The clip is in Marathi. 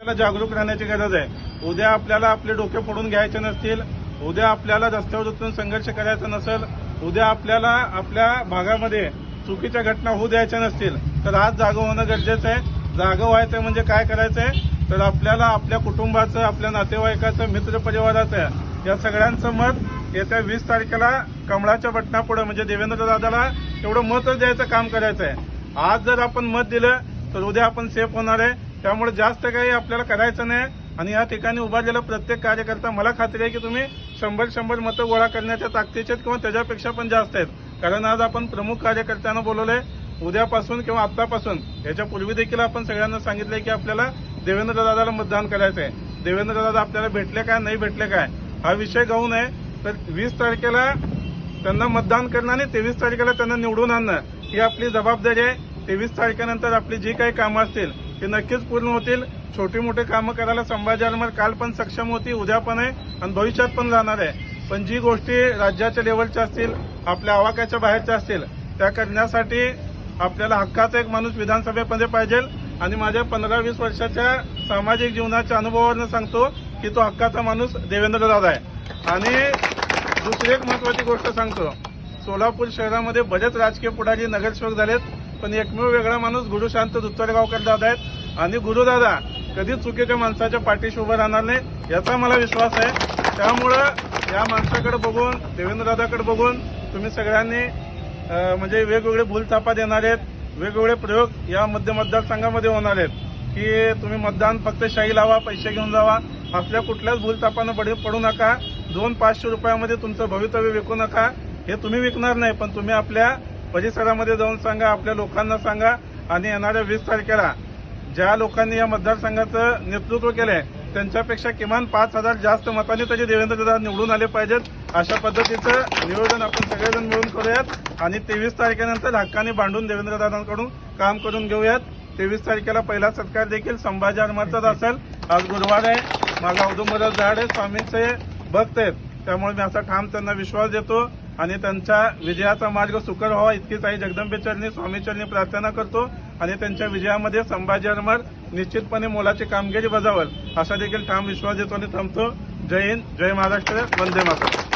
आपल्याला जागरूक राहण्याची गरज आहे. उद्या आपल्याला आपले डोके फोडून घ्यायचे नसतील उद्या आपल्याला रस्त्यावर उतरून संघर्ष करायचा नसेल उद्या आपल्याला आपल्या भागामध्ये चुकीच्या घटना होऊ द्यायच्या नसतील तर आज जागं होणं गरजेचं आहे. जागं व्हायचं म्हणजे काय करायचंय? तर आपल्याला आपल्या कुटुंबाचं आपल्या नातेवाईकाचं मित्र परिवाराचं या सगळ्यांचं मत येत्या वीस तारखेला कमळाच्या बटणापुढे म्हणजे देवेंद्र दादाला तेवढं मतच द्यायचं काम करायचं आहे आज जर आपण मत दिलं तर उद्या आपण सेफ होणार आहे. त्यामुळे जास्त काही आपल्याला करायचं नाही. आणि या ठिकाणी उभारलेला प्रत्येक कार्यकर्ता मला खात्री आहे की तुम्ही शंभर शंभर मतं गोळा करण्याच्या ताकदीचे आहेत किंवा त्याच्यापेक्षा पण जास्त आहेत. कारण आज आपण प्रमुख कार्यकर्त्यांना बोलवलंय. उद्यापासून किंवा आतापासून याच्या पूर्वी देखील आपण सगळ्यांना सांगितलंय की आपल्याला देवेंद्र दादाला मतदान करायचं आहे देवेंद्र दादा आपल्याला भेटले काय नाही भेटले काय हा विषय गाऊ नये. तर वीस तारखेला त्यांना मतदान करणं आणि तेवीस तारखेला त्यांना निवडून आणणं ही आपली जबाबदारी आहे. तेवीस तारखेनंतर आपली जी काही कामं असतील हे नक्कीच पूर्ण होतील. छोटी मोठी कामं करायला संभाजी काल पण सक्षम होती उद्या पण आहे आणि भविष्यात पण राहणार आहे. पण जी गोष्टी राज्याच्या लेवलच्या असतील आपल्या आवाक्याच्या बाहेरच्या असतील त्या करण्यासाठी आपल्याला हक्काचा एक माणूस विधानसभेमध्ये पाहिजे. आणि माझ्या पंधरा वीस वर्षाच्या सामाजिक जीवनाच्या अनुभवावरनं सांगतो की तो हक्काचा माणूस देवेंद्र दादा आहे. आणि दुसरी एक महत्वाची गोष्ट सांगतो. सोलापूर शहरामध्ये बरेच राजकीय पुढारी नगरसेवक झालेत. पण एकमेव वेगळा माणूस गुरुशांत दुत्तरगावकर दादा आहेत. आणि गुरुदादा कधीच चुकीच्या माणसाच्या पाठीशी उभं राहणार नाही याचा मला विश्वास आहे. त्यामुळं या माणसाकडे बघून देवेंद्रदादाकडे बघून तुम्ही सगळ्यांनी म्हणजे वेगवेगळे भूलथापा देणार आहेत. वेगवेगळे प्रयोग या मध्य मतदारसंघामध्ये होणार आहेत. की तुम्ही मतदान फक्त शाही लावा पैसे घेऊन जावा. असल्या कुठल्याच भूलतापानं पडू पडू नका. दोन पाचशे रुपयामध्ये तुमचं भवितव्य विकू नका. हे तुम्ही विकणार नाही पण तुम्ही आपल्या परिसरामध्ये जाऊन सांगा आपल्या लोकांना सांगा आणि येणाऱ्या वीस तारखेला ज्या लोकांनी या मतदारसंघाचं नेतृत्व केलंय त्यांच्यापेक्षा किमान पाच हजार जास्त मतांनी तरी देवेंद्रदा निवडून आले पाहिजेत. अशा पद्धतीचं नियोजन आपण सगळेजण मिळून करूयात आणि तेवीस तारखेनंतर हक्काने भांडून देवेंद्रदादांकडून काम करून घेऊयात. तेवीस तारखेला पहिला सत्कार देखील संभाजी आरमारचाच असेल. आज गुरुवार आहे. माझा औदुंबरात झाड आहे. स्वामींचे भक्त आहेत. त्यामुळे मी असा ठाम त्यांना विश्वास देतो. आणि त्यांच्या विजयाचा मार्ग सुकर व्हावा इतकीच आई जगदंबेचरणी स्वामीचरणी प्रार्थना करतो आणि त्यांच्या विजयामध्ये संभाजी अरमर निश्चितपणे मोलाची कामगिरी बजावल. असा देखील ठाम विश्वास देतो आणि थांबतो. जय हिंद जय महाराष्ट्र वंदे माता